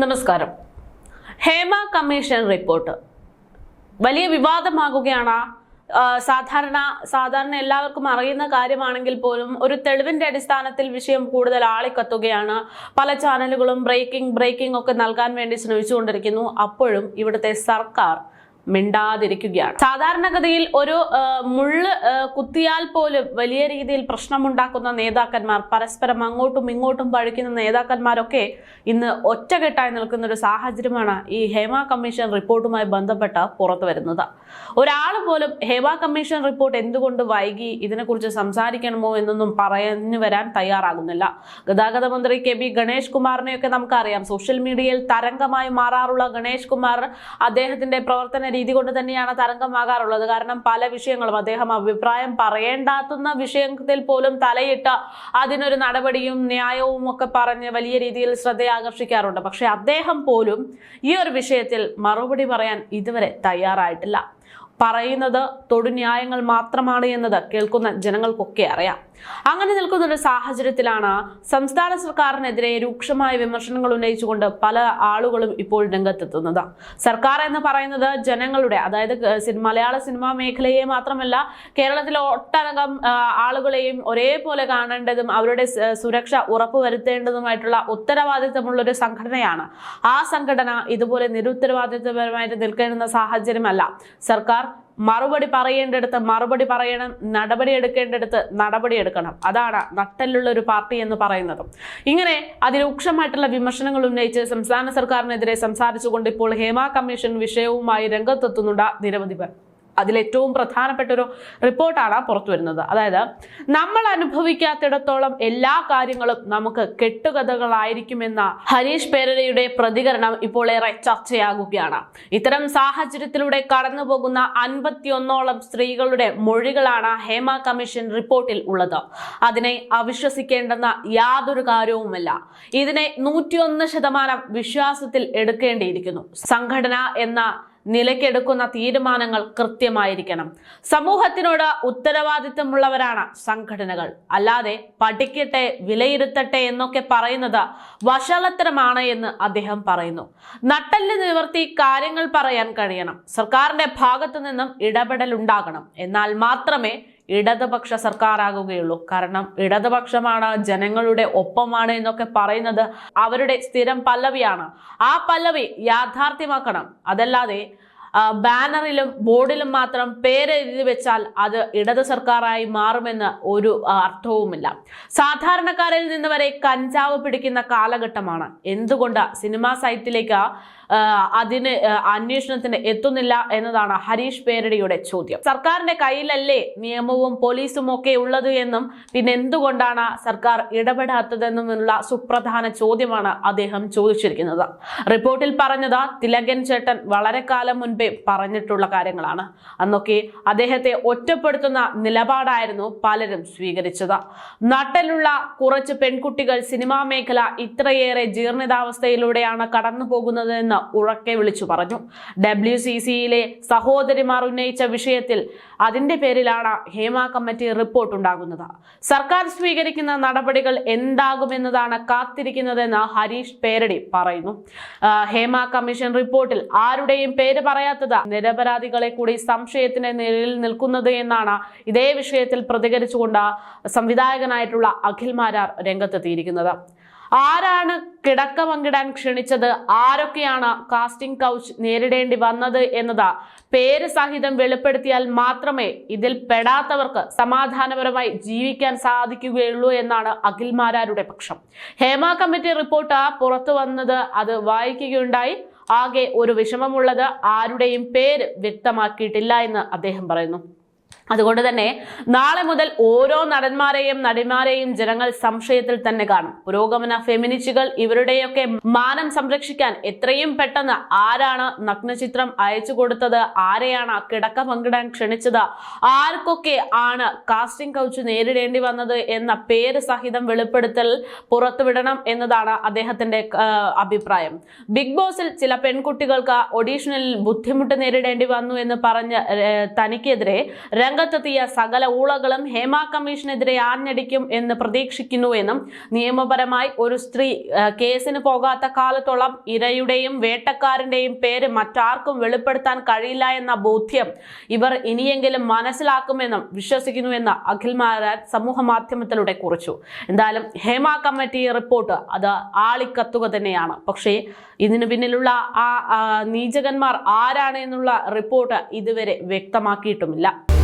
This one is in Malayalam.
നമസ്കാരം. Hema commission report. വലിയ വിവാദമാകുകയാണ്. സാധാരണ സാധാരണ എല്ലാവർക്കും അറിയുന്ന കാര്യമാണെങ്കിൽ പോലും ഒരു തെളിവിന്റെ അടിസ്ഥാനത്തിൽ വിഷയം കൂടുതൽ ആളിക്കത്തുകയാണ്. പല ചാനലുകളും ബ്രേക്കിംഗ് ബ്രേക്കിംഗ് ഒക്കെ നൽകാൻ വേണ്ടി ശ്രമിച്ചുകൊണ്ടിരിക്കുന്നു. അപ്പോഴും ഇവിടുത്തെ സർക്കാർ മിണ്ടാതിരിക്കുകയാണ്. സാധാരണഗതിയിൽ ഒരു മുള്ള് കുത്തിയാൽ പോലും വലിയ രീതിയിൽ പ്രശ്നമുണ്ടാക്കുന്ന നേതാക്കന്മാർ പരസ്പരം അങ്ങോട്ടും ഇങ്ങോട്ടും പഴിക്കുന്ന നേതാക്കന്മാരൊക്കെ ഇന്ന് ഒറ്റകെട്ടായി നിൽക്കുന്ന ഒരു സാഹചര്യമാണ് ഈ ഹേമ കമ്മീഷൻ റിപ്പോർട്ടുമായി ബന്ധപ്പെട്ട് പുറത്തു വരുന്നത്. ഒരാൾ പോലും ഹേമ കമ്മീഷൻ റിപ്പോർട്ട് എന്തുകൊണ്ട് വൈകി ഇതിനെക്കുറിച്ച് സംസാരിക്കണമോ എന്നൊന്നും പറഞ്ഞു വരാൻ തയ്യാറാകുന്നില്ല. ഗതാഗത മന്ത്രി കെ ബി ഗണേഷ് കുമാറിനെയൊക്കെ നമുക്കറിയാം. സോഷ്യൽ മീഡിയയിൽ തരംഗമായി മാറാറുള്ള ഗണേഷ് കുമാർ അദ്ദേഹത്തിന്റെ പ്രവർത്തന രീതി കൊണ്ട് തന്നെയാണ് തരംഗമാകാറുള്ളത്. കാരണം പല വിഷയങ്ങളും അദ്ദേഹം അഭിപ്രായം പറയേണ്ടാത്തുന്ന വിഷയത്തിൽ പോലും തലയിട്ട് അതിനൊരു നടപടിയും ന്യായവും ഒക്കെ പറഞ്ഞ് വലിയ രീതിയിൽ ശ്രദ്ധയാകർഷിക്കാറുണ്ട്. പക്ഷെ അദ്ദേഹം പോലും ഈ ഒരു വിഷയത്തിൽ മറുപടി പറയാൻ ഇതുവരെ തയ്യാറായിട്ടില്ല. പറയുന്നത് തൊടുന്യായങ്ങൾ മാത്രമാണ് എന്നത് കേൾക്കുന്ന ജനങ്ങൾക്കൊക്കെ അറിയാം. അങ്ങനെ നിൽക്കുന്ന ഒരു സാഹചര്യത്തിലാണ് സംസ്ഥാന സർക്കാരിനെതിരെ രൂക്ഷമായ വിമർശനങ്ങൾ ഉന്നയിച്ചുകൊണ്ട് പല ആളുകളും ഇപ്പോൾ രംഗത്തെത്തുന്നത്. സർക്കാർ എന്ന് പറയുന്നത് ജനങ്ങളുടെ അതായത് മലയാള സിനിമാ മേഖലയെ മാത്രമല്ല കേരളത്തിലെ ഒട്ടനകം ആളുകളെയും ഒരേപോലെ കാണേണ്ടതും അവരുടെ സുരക്ഷ സുരക്ഷ ഉറപ്പുവരുത്തേണ്ടതുമായിട്ടുള്ള ഉത്തരവാദിത്തമുള്ള ഒരു സംഘടനയാണ്. ആ സംഘടന ഇതുപോലെ നിരുത്തരവാദിത്തപരമായിട്ട് നിൽക്കേണ്ടുന്ന സാഹചര്യമല്ല. സർക്കാർ മറുപടി പറയേണ്ടടുത്ത് മറുപടി പറയണം നടപടി എടുക്കേണ്ടടുത്ത് നടപടി എടുക്കണം. അതാണ് നട്ടലുള്ള ഒരു പാർട്ടി എന്ന് പറയുന്നത്. ഇങ്ങനെ അതിരൂക്ഷമായിട്ടുള്ള വിമർശനങ്ങൾ ഉന്നയിച്ച് സംസ്ഥാന സർക്കാരിനെതിരെ സംസാരിച്ചുകൊണ്ട് ഇപ്പോൾ ഹേമ കമ്മീഷൻ വിഷയവുമായി രംഗത്തെത്തുന്നുണ്ട് നിരവധി പേർ. അതിലേറ്റവും പ്രധാനപ്പെട്ട ഒരു റിപ്പോർട്ടാണ് പുറത്തു വരുന്നത്. അതായത് നമ്മൾ അനുഭവിക്കാത്തിടത്തോളം എല്ലാ കാര്യങ്ങളും നമുക്ക് കെട്ടുകഥകളായിരിക്കുമെന്ന ഹരീഷ് പേരരയുടെ പ്രതികരണം ഇപ്പോൾ ഏറെ ചർച്ചയാകുകയാണ്. ഇത്തരം സാഹചര്യത്തിലൂടെ കടന്നു പോകുന്ന അൻപത്തിയൊന്നോളം സ്ത്രീകളുടെ മൊഴികളാണ് ഹേമ കമ്മീഷൻ റിപ്പോർട്ടിൽ ഉള്ളത്. അതിനെ അവിശ്വസിക്കേണ്ടെന്ന യാതൊരു കാര്യവുമല്ല. ഇതിനെ നൂറ്റിയൊന്ന് ശതമാനം വിശ്വാസത്തിൽ എടുക്കേണ്ടിയിരിക്കുന്നു. സംഘടന എന്ന നിലയ്ക്കെടുക്കുന്ന തീരുമാനങ്ങൾ കൃത്യമായിരിക്കണം. സമൂഹത്തിനോട് ഉത്തരവാദിത്തമുള്ളവരാണ് സംഘടനകൾ. അല്ലാതെ പഠിക്കട്ടെ വിലയിരുത്തട്ടെ എന്നൊക്കെ പറയുന്നത് വഷളത്തരമാണ് എന്ന് അദ്ദേഹം പറയുന്നു. നട്ടൽ നിവർത്തി കാര്യങ്ങൾ പറയാൻ കഴിയണം. സർക്കാരിന്റെ ഭാഗത്തു നിന്നും ഇടപെടൽ ഉണ്ടാകണം എന്നാൽ മാത്രമേ ഇടതുപക്ഷ സർക്കാരാകുകയുള്ളൂ. കാരണം ഇടതുപക്ഷമാണ് ജനങ്ങളുടെ ഒപ്പമാണ് എന്നൊക്കെ പറയുന്നത് അവരുടെ സ്ഥിരം പല്ലവിയാണ്. ആ പല്ലവി യാഥാർത്ഥ്യമാക്കണം. അതല്ലാതെ ബാനറിലും ബോർഡിലും മാത്രം പേരെഴുതി വെച്ചാൽ അത് ഇടത് സർക്കാരായി മാറുമെന്ന് ഒരു അർത്ഥവുമില്ല. സാധാരണക്കാരിൽ നിന്ന് വരെ കഞ്ചാവ് പിടിക്കുന്ന കാലഘട്ടമാണ്. എന്തുകൊണ്ട് സിനിമാ സൈറ്റിലേക്ക് അതിന് അന്വേഷണത്തിന് എത്തുന്നില്ല എന്നതാണ് ഹരീഷ് പേരടിയുടെ ചോദ്യം. സർക്കാരിന്റെ കയ്യിലല്ലേ നിയമവും പോലീസും ഒക്കെ ഉള്ളത് എന്നും പിന്നെ എന്തുകൊണ്ടാണ് സർക്കാർ ഇടപെടാത്തതെന്നുമുള്ള സുപ്രധാന ചോദ്യമാണ് അദ്ദേഹം ചോദിച്ചിരിക്കുന്നത്. റിപ്പോർട്ടിൽ പറഞ്ഞത് തിലകൻ ചേട്ടൻ വളരെ കാലം മുൻപേ പറഞ്ഞിട്ടുള്ള കാര്യങ്ങളാണ്. അന്നൊക്കെ അദ്ദേഹത്തെ ഒറ്റപ്പെടുത്തുന്ന നിലപാടായിരുന്നു പലരും സ്വീകരിച്ചത്. നട്ടലുള്ള കുറച്ച് പെൺകുട്ടികൾ സിനിമാ മേഖല ഇത്രയേറെ ജീർണിതാവസ്ഥയിലൂടെയാണ് കടന്നു പോകുന്നതെന്ന് ഉറക്കെ വിളിച്ചു പറഞ്ഞു. ഡബ്ല്യു സി സിയിലെ സഹോദരിമാർ ഉന്നയിച്ച വിഷയത്തിൽ അതിന്റെ പേരിലാണ് ഹേമ കമ്മിറ്റി റിപ്പോർട്ട് ഉണ്ടാകുന്നത്. സർക്കാർ സ്വീകരിക്കുന്ന നടപടികൾ എന്താകുമെന്നതാണ് കാത്തിരിക്കുന്നതെന്ന് ഹരീഷ് പേരടി പറയുന്നു. ഹേമ കമ്മീഷൻ റിപ്പോർട്ടിൽ ആരുടെയും പേര് പറയാത്തത് നിരപരാധികളെ കൂടി സംശയത്തിന്റെ നിഴലിൽ നിൽക്കുന്നത് എന്നാണ് ഇതേ വിഷയത്തിൽ പ്രതികരിച്ചുകൊണ്ട് സംവിധായകനായിട്ടുള്ള അഖിൽ മാരാർ രംഗത്തെത്തിയിരിക്കുന്നത്. ആരാണ് കിടക്ക പങ്കിടാൻ ക്ഷണിച്ചത്? ആരൊക്കെയാണ് കാസ്റ്റിംഗ് കൗച്ച് നേരിടേണ്ടി വന്നത് എന്നതാ പേര് സഹിതം വെളിപ്പെടുത്തിയാൽ മാത്രമേ ഇതിൽ പെടാത്തവർക്ക് സമാധാനപരമായി ജീവിക്കാൻ സാധിക്കുകയുള്ളൂ എന്നാണ് അഖിൽമാരാരുടെ പക്ഷം. ഹേമ കമ്മിറ്റി റിപ്പോർട്ട് പുറത്തു വന്നത് അത് വായിക്കുകയുണ്ടായി. ആകെ ഒരു വിഷമമുള്ളത് ആരുടെയും പേര് വ്യക്തമാക്കിയിട്ടില്ല എന്ന് അദ്ദേഹം പറയുന്നു. അതുകൊണ്ട് തന്നെ നാളെ മുതൽ ഓരോ നടന്മാരെയും നടിമാരെയും ജനങ്ങൾ സംശയത്തിൽ തന്നെ കാണും. പുരോഗമന ഫെമിനിസ്റ്റുകൾ ഇവരുടെയൊക്കെ മാനം സംരക്ഷിക്കാൻ എത്രയും പെട്ടെന്ന് ആരാണ് നഗ്നചിത്രം അയച്ചു കൊടുത്തത് ആരെയാണ് കിടക്ക പങ്കിടാൻ ക്ഷണിച്ചത് ആർക്കൊക്കെ ആണ് കാസ്റ്റിംഗ് കൗച്ച് നേരിടേണ്ടി വന്നത് എന്ന പേര് സഹിതം വെളിപ്പെടുത്തൽ പുറത്തുവിടണം എന്നതാണ് അദ്ദേഹത്തിന്റെ അഭിപ്രായം. ബിഗ് ബോസിൽ ചില പെൺകുട്ടികൾക്ക് ഒഡീഷനിൽ ബുദ്ധിമുട്ട് നേരിടേണ്ടി വന്നു എന്ന് പറഞ്ഞ് തനിക്കെതിരെ രംഗ രംഗത്തെത്തിയ സകല ഊളകളും ഹേമ കമ്മീഷനെതിരെ ആഞ്ഞടിക്കും എന്ന് പ്രതീക്ഷിക്കുന്നുവെന്നും നിയമപരമായി ഒരു സ്ത്രീ കേസിന് പോകാത്ത കാലത്തോളം ഇരയുടെയും വേട്ടക്കാരന്റെയും പേര് മറ്റാർക്കും വെളിപ്പെടുത്താൻ കഴിയില്ല എന്ന ബോധ്യം ഇവർ ഇനിയെങ്കിലും മനസ്സിലാക്കുമെന്നും വിശ്വസിക്കുന്നുവെന്ന് അഖിൽ മഹാരാജ് സമൂഹ മാധ്യമത്തിലൂടെ കുറിച്ചു. എന്തായാലും ഹേമ കമ്മിറ്റി റിപ്പോർട്ട് അത് ആളിക്കത്തുക തന്നെയാണ്. പക്ഷേ ഇതിന് പിന്നിലുള്ള ആ, നീചകന്മാർ ആരാണ് എന്നുള്ള റിപ്പോർട്ട് ഇതുവരെ വ്യക്തമാക്കിയിട്ടുമില്ല.